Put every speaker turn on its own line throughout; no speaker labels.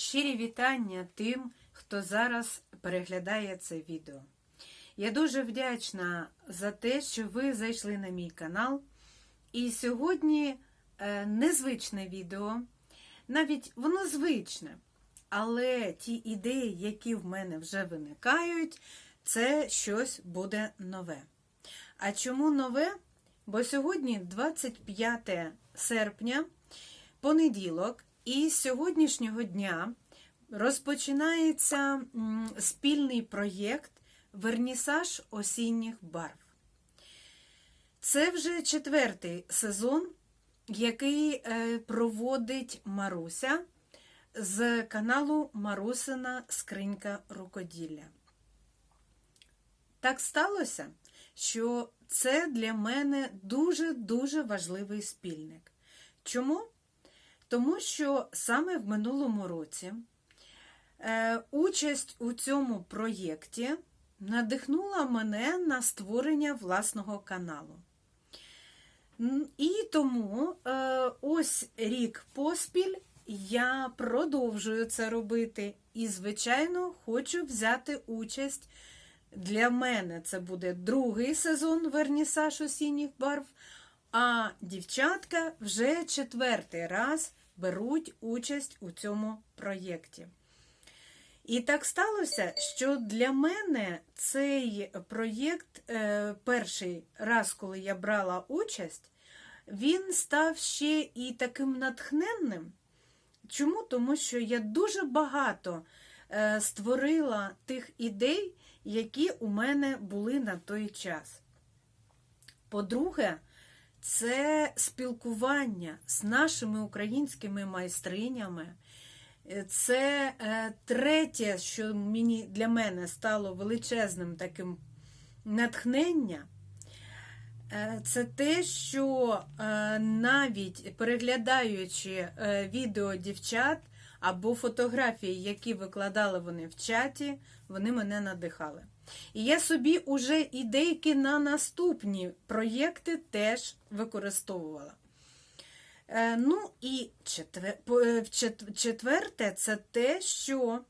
Щирі вітання тим, хто зараз переглядає це відео. Я дуже вдячна за те, що ви зайшли на мій канал. І сьогодні е, незвичне відео, навіть воно звичне, але ті ідеї, які в мене вже виникають, це щось буде нове. А чому нове? Бо сьогодні 25 серпня, понеділок, і з сьогоднішнього дня розпочинається спільний проєкт Вернісаж осінніх барв. Це вже четвертий сезон, який е, проводить Маруся з каналу Марусина Скринька рукоділля. Так сталося, що це для мене дуже-дуже важливий спільник. Чому? Тому що саме в минулому році е, участь у цьому проєкті надихнула мене на створення власного каналу. І тому е, ось рік поспіль я продовжую це робити і, звичайно, хочу взяти участь. Для мене це буде другий сезон вернісаж осінніх барв, а дівчатка вже четвертий раз беруть участь у цьому проєкті. І так сталося, що для мене цей проєкт, е, перший раз, коли я брала участь, він став ще і таким натхненним. Чому? Тому що я дуже багато е, створила тих ідей, які у мене були на той час. По-друге, це спілкування з нашими українськими майстринями. Це е, третє, що мені, для мене стало величезним таким натхнення. Е, Це те, що е, навіть переглядаючи е, відео дівчат або фотографії, які викладали вони в чаті, вони мене надихали. І я собі уже ідейки на наступні проєкти теж використовувала. Е, Ну і е, четверте, це те, що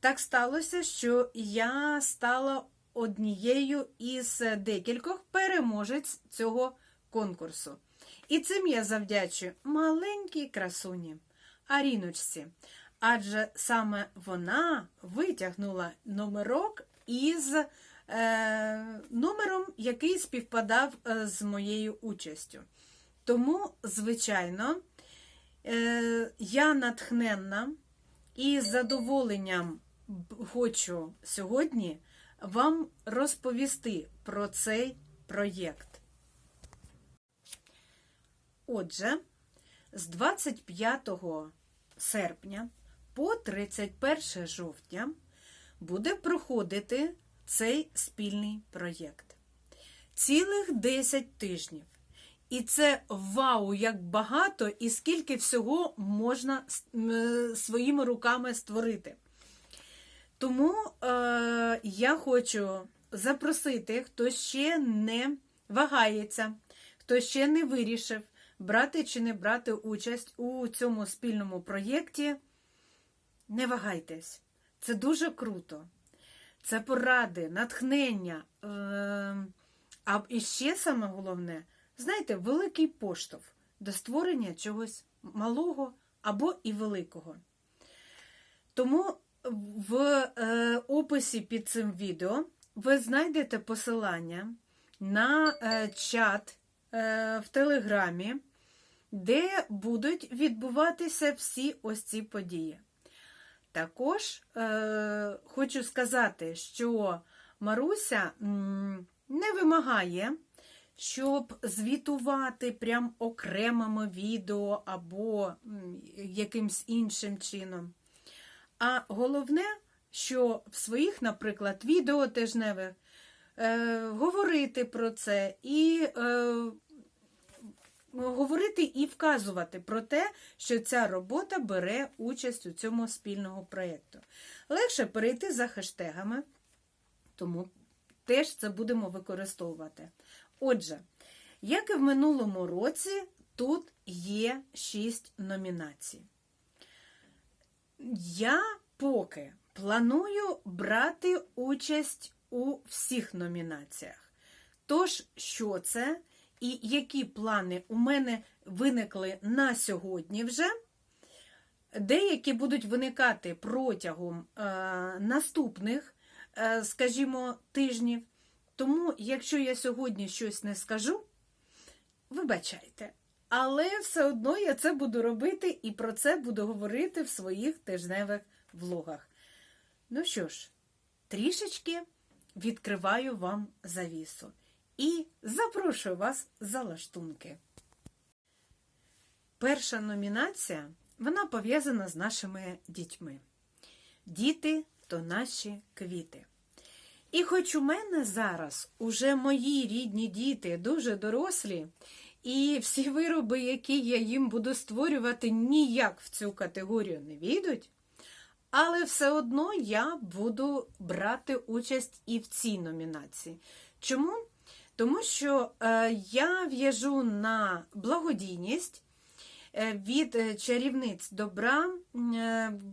так сталося, що я стала однією із декількох переможець цього конкурсу. І цим я завдячую маленькій красуні Аріночці. Адже саме вона витягнула номерок із е, номером, який співпадав е, з моєю участю. Тому, звичайно, е, я натхненна і з задоволенням хочу сьогодні вам розповісти про цей проєкт. Отже, з 25 серпня по 31 жовтня буде проходити цей спільний проєкт. Цілих 10 тижнів. І це вау, як багато і скільки всього можна своїми руками створити. Тому е, я хочу запросити, хто ще не вагається, хто ще не вирішив, брати чи не брати участь у цьому спільному проєкті. Не вагайтесь, це дуже круто. Це поради, натхнення. Е, а і ще саме головне, знаєте, великий поштовх до створення чогось малого або і великого. Тому в е, описі під цим відео ви знайдете посилання на е, чат в Телеграмі, де будуть відбуватися всі ось ці події. Також е, хочу сказати, що Маруся не вимагає, щоб звітувати прям окремими відео або якимсь іншим чином. А головне, що в своїх, наприклад, відео тижневих е, говорити про це і е, говорити і вказувати про те, що ця робота бере участь у цьому спільного проєкту. Легше перейти за хештегами, тому теж це будемо використовувати. Отже, як і в минулому році, тут є 6 номінацій. Я поки планую брати участь у всіх номінаціях. Тож, що це і які плани у мене виникли на сьогодні вже, деякі будуть виникати протягом е, наступних, е, скажімо, тижнів. Тому, якщо я сьогодні щось не скажу, вибачайте. Але все одно я це буду робити і про це буду говорити в своїх тижневих влогах. Ну що ж, трішечки відкриваю вам завісу і запрошую вас за лаштунки. Перша номінація вона пов'язана з нашими дітьми. Діти то наші квіти. І хоч у мене зараз уже мої рідні діти дуже дорослі, і всі вироби, які я їм буду створювати, ніяк в цю категорію не війдуть, але все одно я буду брати участь і в цій номінації. Чому? Тому що е, я в'яжу на благодійність е, від е, чарівниць добра,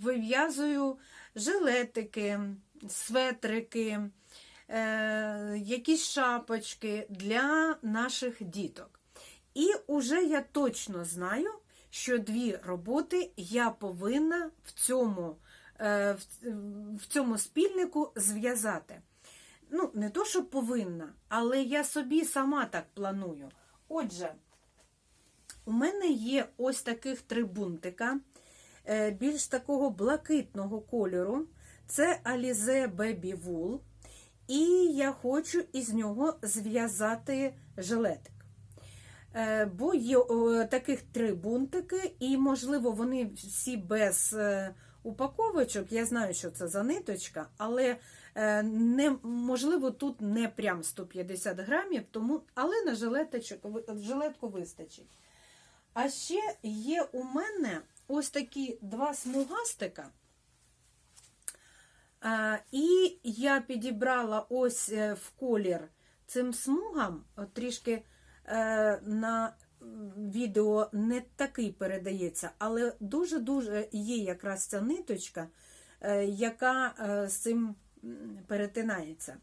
вив'язую жилетики, светрики, якісь шапочки для наших діток. І уже я точно знаю, що дві роботи я повинна в цьому, в цьому спільнику зв'язати. Ну, не то, що повинна, але я собі сама так планую. Отже, у мене є ось таких три бунтика, е, більш такого блакитного кольору. Це Alize Baby Wool. І я хочу із нього зв'язати жилетик. Е, Бо є таких три бунтики, і, можливо, вони всі без е, упаковочок. Я знаю, що це за ниточка, але можливо, тут не прям 150 грамів, тому, але на жилетку вистачить. А ще є у мене ось такі два смугастика. І я підібрала ось е, в колір цим смугам, трішки е, на відео не такий передається, але дуже-дуже є якраз ця ниточка, е, яка е, з цим перетинається.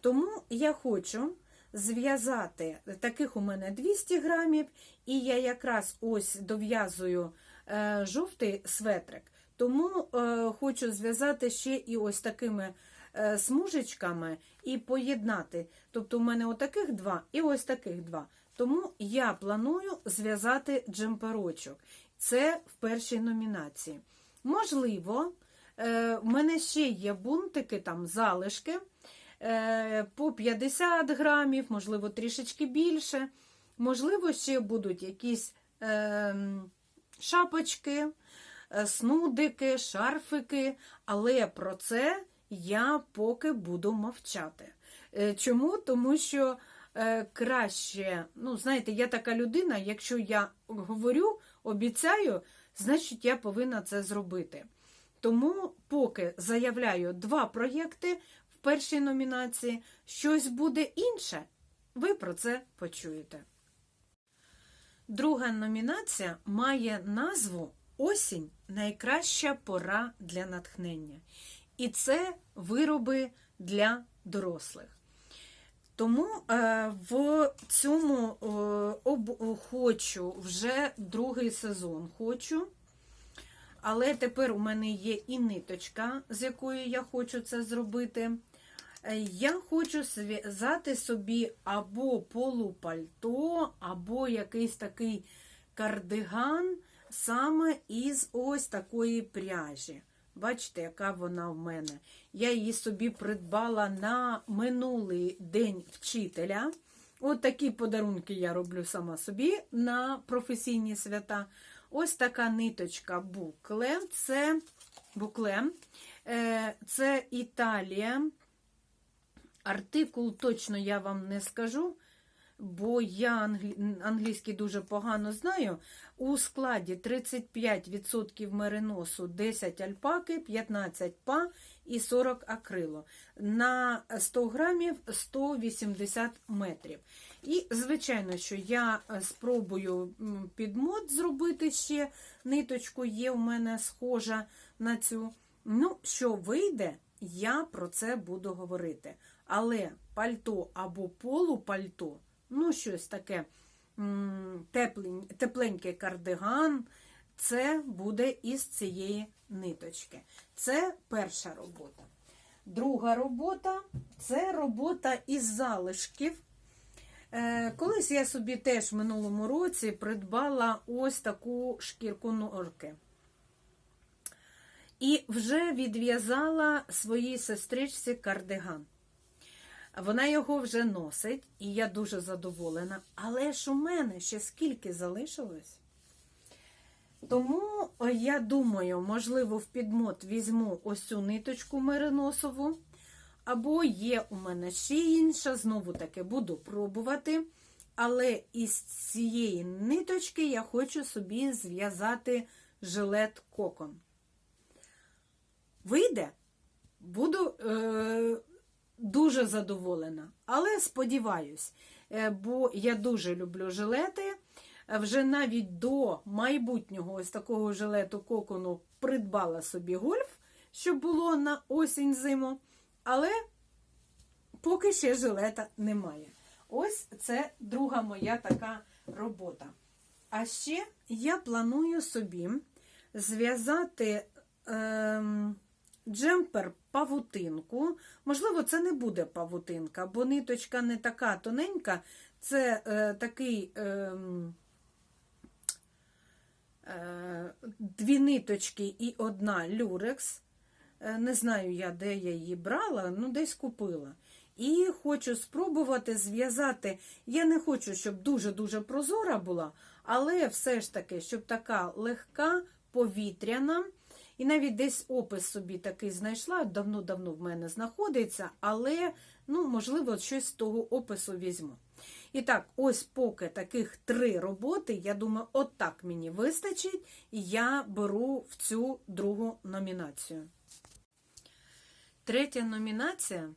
Тому я хочу зв'язати таких у мене 200 грамів, і я якраз ось дов'язую е, жовтий светрик. Тому е, хочу зв'язати ще і ось такими е, смужечками і поєднати. Тобто, у мене отаких два і ось таких два. Тому я планую зв'язати джемперочок. Це в першій номінації. Можливо, е, в мене ще є бунтики, там залишки е, по 50 грамів, можливо, трішечки більше. Можливо, ще будуть якісь е, шапочки, е, снудики, шарфики, але про це я поки буду мовчати. Е, Чому? Тому що е, краще, ну, знаєте, я така людина, якщо я говорю, обіцяю, значить я повинна це зробити. Тому поки заявляю два проєкти в першій номінації, щось буде інше, ви про це почуєте. Друга номінація має назву Осінь найкраща пора для натхнення. І це вироби для дорослих. Тому е, в цьому е, хочу вже другий сезон хочу. Але тепер у мене є і ниточка, з якою я хочу це зробити. Е, Я хочу зв'язати собі або полупальто, або якийсь такий кардиган саме із ось такої пряжі. Бачите, яка вона в мене. Я її собі придбала на минулий день вчителя. От такі подарунки я роблю сама собі на професійні свята. Ось така ниточка букле. Це букле. Е, Це Італія. Артикул точно я вам не скажу, бо я англі... англійський дуже погано знаю. У складі 35% мериносу, 10 альпаки, 15 па і 40 акрилу. На 100 грамів 180 метрів. І, звичайно, що я е, спробую м, підмот зробити ще. Ниточку є у мене схожа на цю. Ну, що вийде, я про це буду говорити. Але пальто або полупальто, ну, щось таке теплень- тепленький кардиган, це буде із цієї ниточки. Це перша робота. Друга робота це робота із залишків. Е, Колись я собі теж в минулому році придбала ось таку шкірку норки. І вже відв'язала своїй сестричці кардиган. Вона його вже носить, і я дуже задоволена. Але ж у мене ще скільки залишилось. Тому е, я думаю, можливо, в підмот візьму ось цю ниточку мериносову. Або є у мене ще інша, знову таки буду пробувати. Але із цієї ниточки я хочу собі зв'язати жилет кокон. Вийде? Буду е, дуже задоволена. Але сподіваюсь, е, бо я дуже люблю жилети. Вже навіть до майбутнього ось такого жилету кокону придбала собі гольф, щоб було на осінь зиму. Але поки ще жилета немає. Ось це друга моя така робота. А ще я планую собі зв'язати ем, джемпер павутинку. Можливо, це не буде павутинка, бо ниточка не така тоненька. Це е, такий. ем, е, Дві ниточки і одна люрекс. Е, Не знаю я, де я її брала, ну десь купила. І хочу спробувати зв'язати. Я не хочу, щоб дуже-дуже прозора була, але все ж таки, щоб така легка, повітряна. І навіть десь опис собі такий знайшла, давно-давно в мене знаходиться, але, ну, можливо, щось з того опису візьму. І так, ось поки таких три роботи, я думаю, отак мені вистачить, і я беру в цю другу номінацію. Третя номінація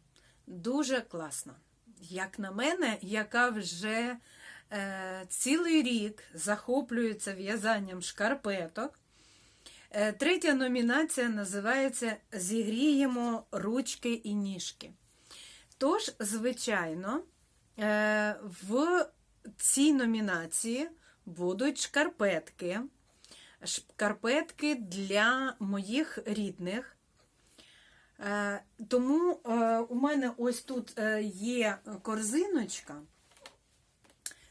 дуже класна. Як на мене, яка вже е, цілий рік захоплюється в'язанням шкарпеток. Е, третя номінація називається Зігріємо ручки і ніжки. Тож, звичайно, е, в цій номінації будуть шкарпетки. Шкарпетки для моїх рідних. Е, Тому е, у мене ось тут е, є корзиночка.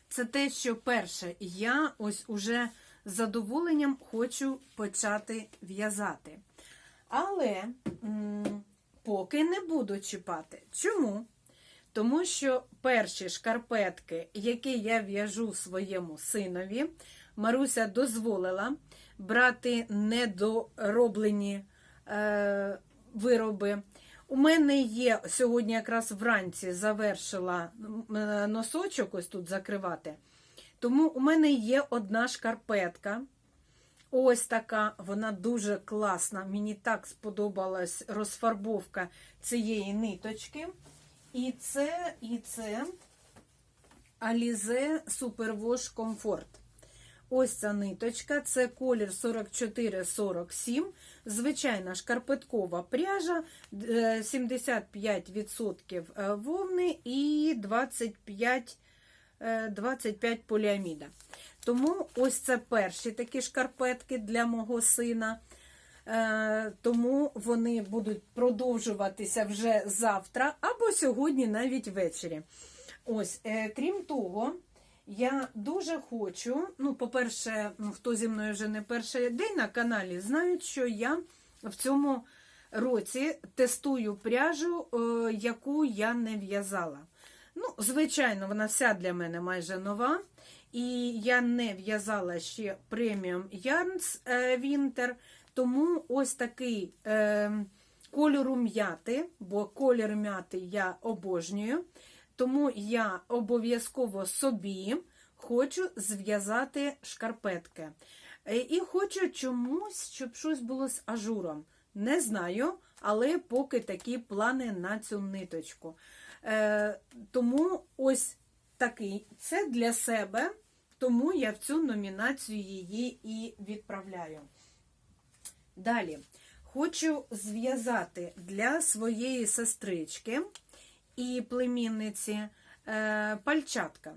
Це те, що перше, я ось уже з задоволенням хочу почати в'язати. Але поки не буду чіпати. Чому? Тому що перші шкарпетки, які я в'яжу своєму синові, Маруся дозволила брати недороблені вироби. У мене є сьогодні якраз вранці завершила е, носочок ось тут закривати. Тому у мене є одна шкарпетка. Ось така, вона дуже класна. Мені так сподобалась розфарбовка цієї ниточки. І це, і це Alize Superwash Comfort. Ось ця ниточка, це колір 44-47, звичайна шкарпеткова пряжа, е, 75% вовни і 25, е, 25 поліаміда. Тому ось це перші такі шкарпетки для мого сина. Е, Тому вони будуть продовжуватися вже завтра або сьогодні, навіть ввечері. Ось, е, крім того, я дуже хочу. Ну, по-перше, хто зі мною вже не перший день на каналі, знають, що я в цьому році тестую пряжу, е, яку я не в'язала. Ну, звичайно, вона вся для мене майже нова. І я не в'язала ще преміум Yarns е, Winter, тому ось такий е, кольору м'яти, бо колір м'яти я обожнюю. Тому я обов'язково собі хочу зв'язати шкарпетки. Е, І хочу чомусь, щоб щось було з ажуром. Не знаю, але поки такі плани на цю ниточку. Е, Тому ось такий. Це для себе, тому я в цю номінацію її і відправляю. Далі хочу зв'язати для своєї сестрички і племінниці е, пальчатка.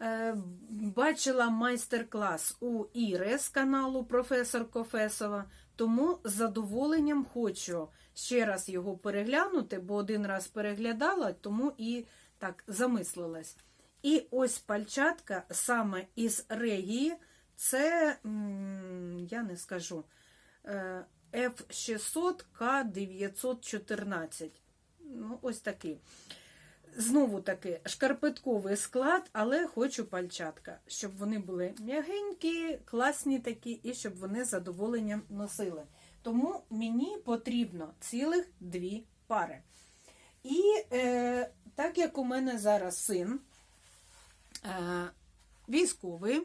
Е, Бачила майстер-клас у Іри з каналу Професор Кофесова, тому з задоволенням хочу ще раз його переглянути, бо один раз переглядала, тому і так замислилась. І ось пальчатка саме із регії, це, я не скажу, е, F600 К914. Ну, ось такий. Знову таки шкарпетковий склад, але хочу пальчатка, щоб вони були м'ягенькі, класні такі, і щоб вони з задоволенням носили. Тому мені потрібно цілих дві пари. І е, так як у мене зараз син е, військовий,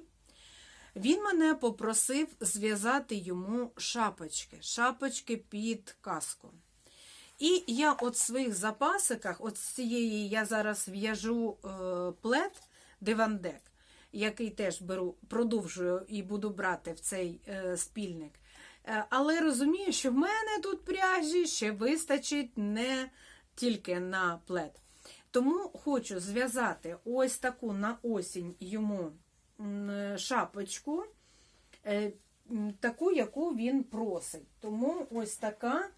він мене попросив зв'язати йому шапочки, шапочки під каску. І я от своїх запасиках, от з цієї я зараз в'яжу е, плед дивандек, який теж беру, продовжую і буду брати в цей е, спільник. Е, але розумію, що в мене тут пряжі ще вистачить не тільки на плед. Тому хочу зв'язати ось таку на осінь йому шапочку, таку, яку він просить. Тому ось така.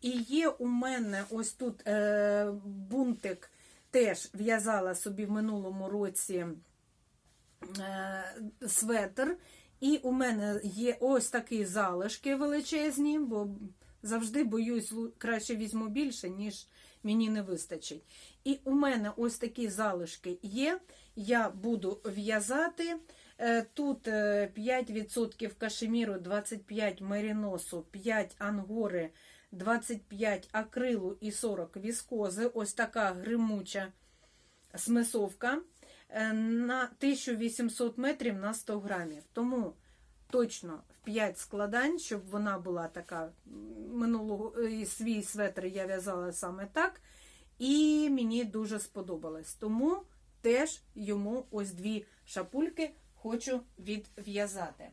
І є у мене ось тут е, бунтик, теж в'язала собі в минулому році е, светр. І у мене є ось такі залишки величезні, бо завжди боюсь, краще візьму більше, ніж мені не вистачить. І у мене ось такі залишки є. Я буду в'язати. Е, Тут е, 5% кашеміру, 25 меріносу, 5 ангори, 25 акрилу і 40 віскози. Ось така гримуча смисовка е, на 1800 метрів на 100 грамів. Тому точно в 5 складань, щоб вона була така минулого е, свій светр я в'язала саме так. І мені дуже сподобалось. Тому теж йому ось дві шапульки хочу відв'язати.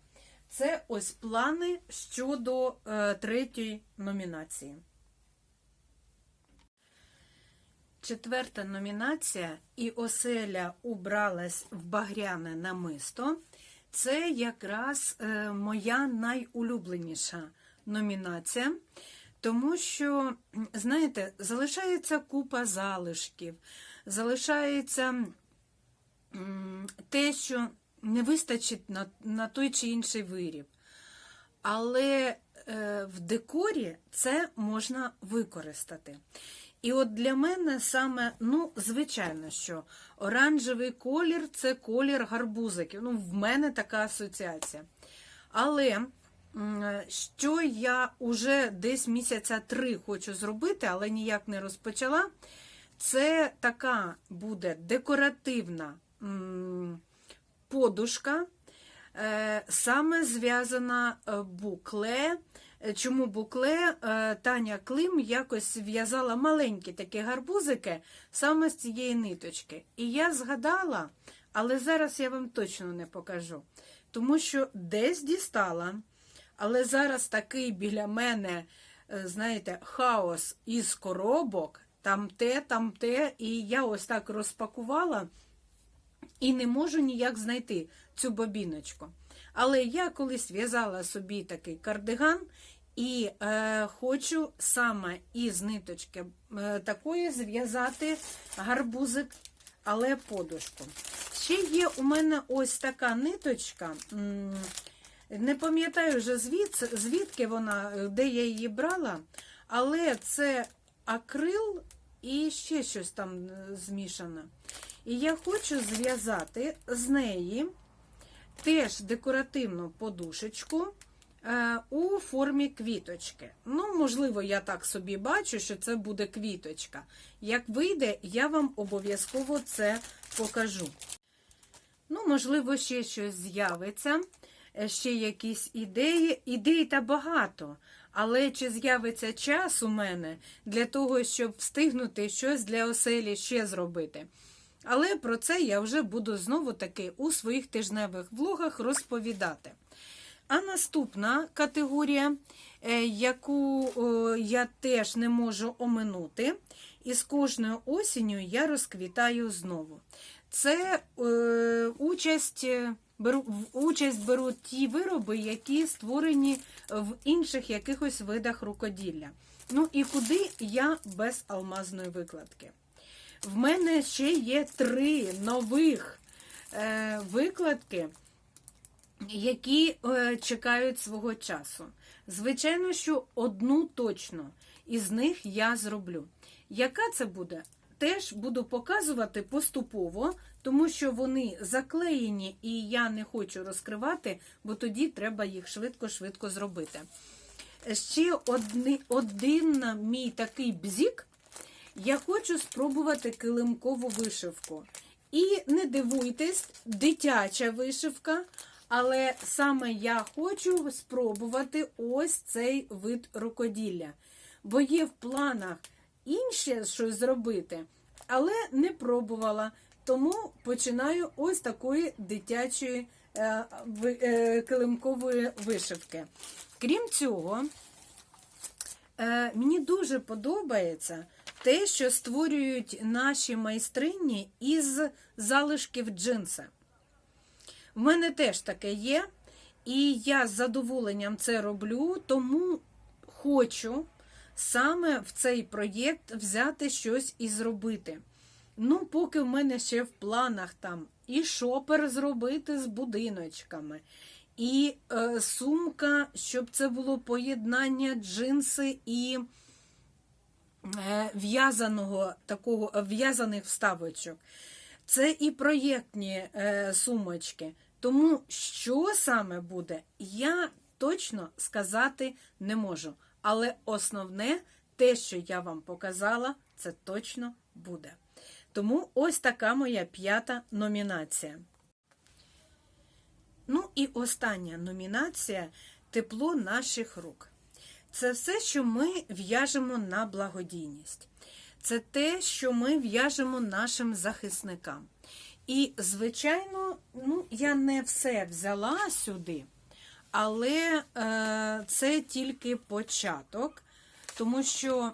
Це ось плани щодо е, третьої номінації. Четверта номінація і оселя убралась в багряне намисто. Це якраз е, моя найулюбленіша номінація, тому що, знаєте, залишається купа залишків, залишається те, що не вистачить на, на той чи інший виріб. Але е, в декорі це можна використати. І от для мене саме, ну, звичайно, що оранжевий колір це колір гарбузиків. Ну, в мене така асоціація. Але що я уже десь місяця три хочу зробити, але ніяк не розпочала, це така буде декоративна м, подушка, е, саме зв'язана е, букле. Чому букле? Таня Клим якось в'язала маленькі такі гарбузики саме з цієї ниточки. І я згадала, але зараз я вам точно не покажу. Тому що десь дістала, але зараз такий біля мене, е, знаєте, хаос із коробок, там те, там те, і я ось так розпакувала і не можу ніяк знайти цю бобіночку. Але я колись в'язала собі такий кардиган і е, хочу саме із ниточки е, такої зв'язати гарбузик, але подушку. Ще є у мене ось така ниточка. Не пам'ятаю вже звід, звідки вона, е, де я її брала, але це акрил і ще щось там е, змішане. І я хочу зв'язати з неї теж декоративну подушечку е, у формі квіточки. Ну, можливо, я так собі бачу, що це буде квіточка. Як вийде, я вам обов'язково це покажу. Ну, можливо, ще щось з'явиться, е, ще якісь ідеї. Ідей та багато. Але чи з'явиться час у мене для того, щоб встигнути щось для оселі ще зробити? Але про це я вже буду знову таки у своїх тижневих влогах розповідати. А наступна категорія, е, яку я теж не можу оминути, і з кожною осінню я розквітаю знову. Це е, участь, е, беру, в участь беруть ті вироби, які створені в інших якихось видах рукоділля. Ну і куди я без алмазної викладки? В мене ще є три нових е, викладки, які е, чекають свого часу. Звичайно, що одну точно із них я зроблю. Яка це буде? Теж буду показувати поступово, тому що вони заклеєні і я не хочу розкривати, бо тоді треба їх швидко-швидко зробити. Ще одни, один мій такий бзік. Я хочу спробувати килимкову вишивку. І не дивуйтесь, дитяча вишивка, але саме я хочу спробувати ось цей вид рукоділля. Бо є в планах інше щось зробити, але не пробувала. Тому починаю ось такої дитячої е, е, килимкової вишивки. Крім цього, Е, мені дуже подобається те, що створюють наші майстрині із залишків джинса. В мене теж таке є, і я з задоволенням це роблю, тому хочу саме в цей проєкт взяти щось і зробити. Ну, поки в мене ще в планах там і шопер зробити з будиночками, і е, сумка, щоб це було поєднання джинси і в'язаного такого е, в'язаних вставочок. Це і проєктні е, сумочки. Тому що саме буде, я точно сказати не можу. Але основне, те, що я вам показала, це точно буде. Тому ось така моя п'ята номінація. Ну і остання номінація тепло наших рук. Це все, що ми в'яжемо на благодійність. Це те, що ми в'яжемо нашим захисникам. І, звичайно, ну, я не все взяла сюди, але е, це тільки початок, тому що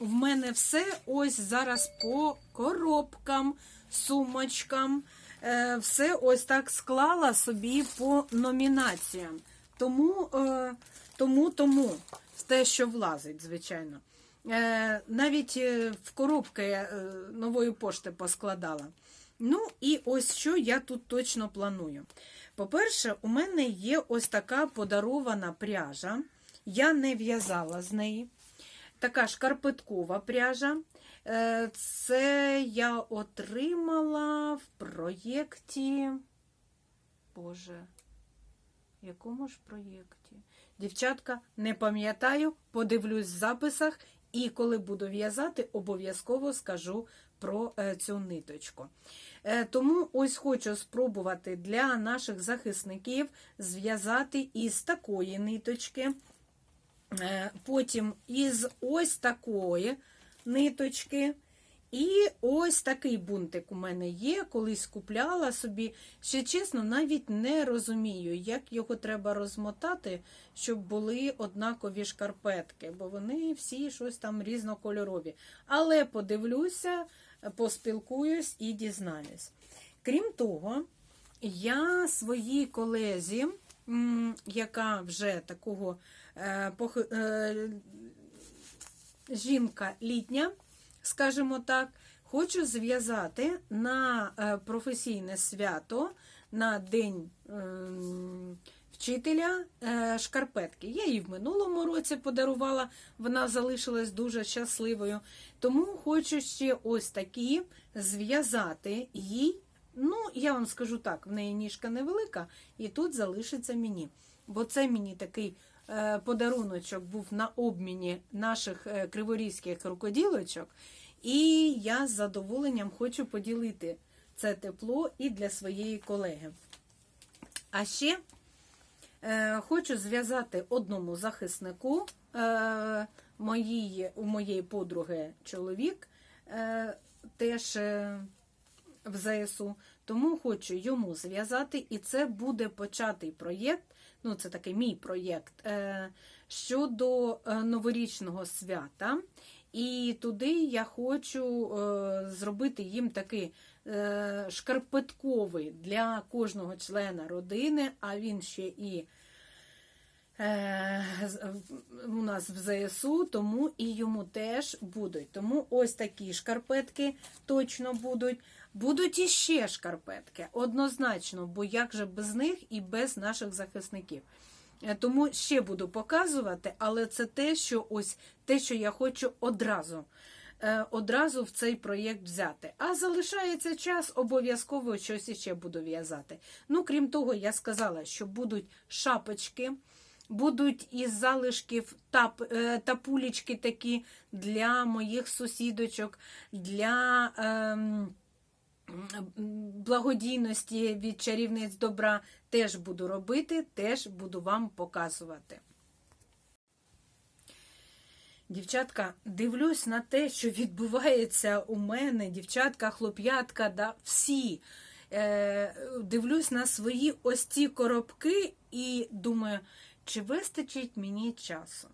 в мене все ось зараз по коробкам, сумочкам. Е, все ось так склала собі по номінаціям. Тому, е, тому, тому те, що влазить, звичайно. Е, навіть е, в коробки е, нової пошти поскладала. Ну, і ось що я тут точно планую. По-перше, у мене є ось така подарована пряжа. Я не в'язала з неї. Така шкарпеткова пряжа. Це я отримала в проєкті. Боже, в якому ж проєкті? Дівчатка, не пам'ятаю, подивлюсь в записах, і коли буду в'язати, обов'язково скажу про е, цю ниточку. Е, Тому ось хочу спробувати для наших захисників зв'язати із такої ниточки. Е, Потім із ось такої ниточки. І ось такий бунтик у мене є, колись купляла собі. Ще чесно, навіть не розумію, як його треба розмотати, щоб були однакові шкарпетки, бо вони всі щось там різнокольорові. Але подивлюся, поспілкуюсь і дізнаюсь. Крім того, я своїй колезі, яка вже такого е, е, жінка літня, скажімо так, хочу зв'язати на е, професійне свято, на День ем, вчителя е, шкарпетки. Я її в минулому році подарувала, вона залишилась дуже щасливою. Тому хочу ще ось такі зв'язати їй. Ну, я вам скажу так, в неї ніжка невелика, і тут залишиться мені. Бо це мені такий подаруночок був на обміні наших е, криворізьких рукоділочок. І я з задоволенням хочу поділити це тепло і для своєї колеги. А ще е, хочу зв'язати одному захиснику е, моїй, у моєї подруги чоловік. Е, теж е, в ЗСУ, тому хочу йому зв'язати, і це буде початий проєкт. Ну, це такий мій проєкт е, щодо е, новорічного свята. І туди я хочу е, зробити їм такий шкарпетковий для кожного члена родини, а він ще і у нас в ЗСУ, тому і йому теж будуть. Тому ось такі шкарпетки точно будуть. Будуть іще шкарпетки, однозначно, бо як же без них і без наших захисників. Е, Тому ще буду показувати, але це те, що ось те, що я хочу одразу. е, Одразу в цей проєкт взяти. А залишається час, обов'язково щось іще буду в'язати. Ну, крім того, я сказала, що будуть шапочки, будуть із залишків тап, е, тапулечки такі для моїх сусідочок, для. Ем, благодійності від чарівниць добра теж буду робити, теж буду вам показувати. Дівчатка, дивлюсь на те, що відбувається у мене, дівчатка, хлоп'ятка, да, всі. Е, дивлюсь на свої ось ці коробки і думаю, чи вистачить мені часу.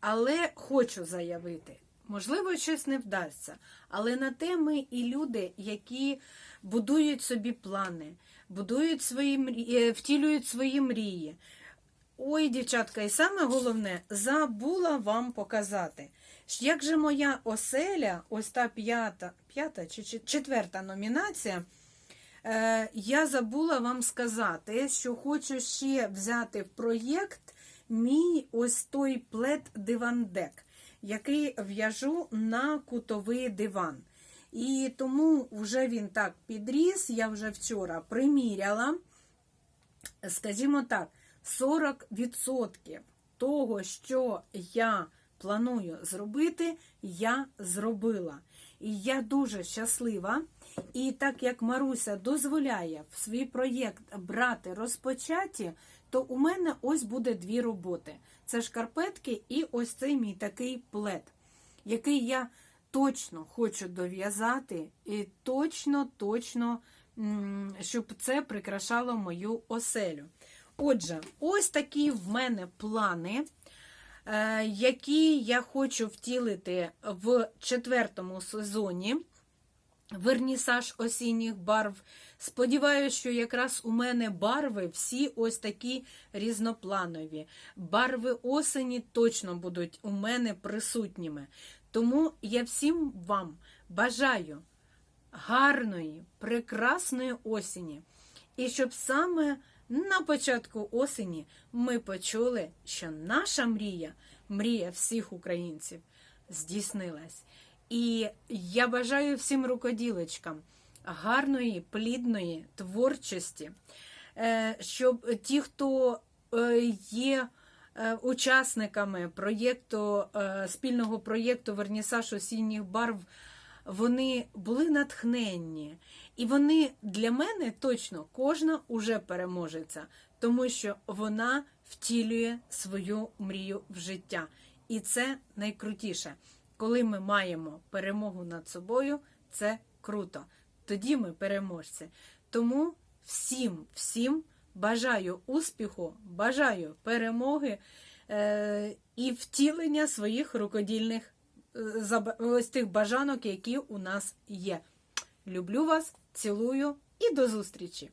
Але хочу заявити, можливо, щось не вдасться. Але на те ми і люди, які будують собі плани, будують свої мрії, втілюють свої мрії. Ой, дівчатка, і саме головне, забула вам показати. Як же моя оселя, ось та п'ята, п'ята чи четверта номінація, е, я забула вам сказати, що хочу ще взяти в проєкт мій ось той плед дивандек, який в'яжу на кутовий диван. І тому вже він так підріс, я вже вчора приміряла скажімо так, 40% того, що я планую зробити, я зробила. І я дуже щаслива. І так як Маруся дозволяє в свій проєкт брати розпочаті, то у мене ось буде дві роботи: це шкарпетки і ось цей мій такий плед, який я точно хочу дов'язати, і точно, точно, щоб це прикрашало мою оселю. Отже, ось такі в мене плани, е, які я хочу втілити в четвертому сезоні. Вернісаж осінніх барв. Сподіваюся, що якраз у мене барви всі ось такі різнопланові. Барви осені точно будуть у мене присутніми. Тому я всім вам бажаю гарної, прекрасної осені. І щоб саме на початку осені ми почули, що наша мрія, мрія всіх українців, здійснилась. І я бажаю всім рукоділочкам гарної, плідної творчості, е, щоб ті, хто е, є е, учасниками проєкту, спільного проєкту Вернісаж осінніх барв, вони були натхненні. І вони для мене точно кожна уже переможеться, тому що вона втілює свою мрію в життя. І це найкрутіше. Коли ми маємо перемогу над собою, це круто. Тоді ми переможці. Тому всім, всім бажаю успіху, бажаю перемоги е- і втілення своїх рукодільних е, ось тих бажанок, які у нас є. Люблю вас, цілую і до зустрічі!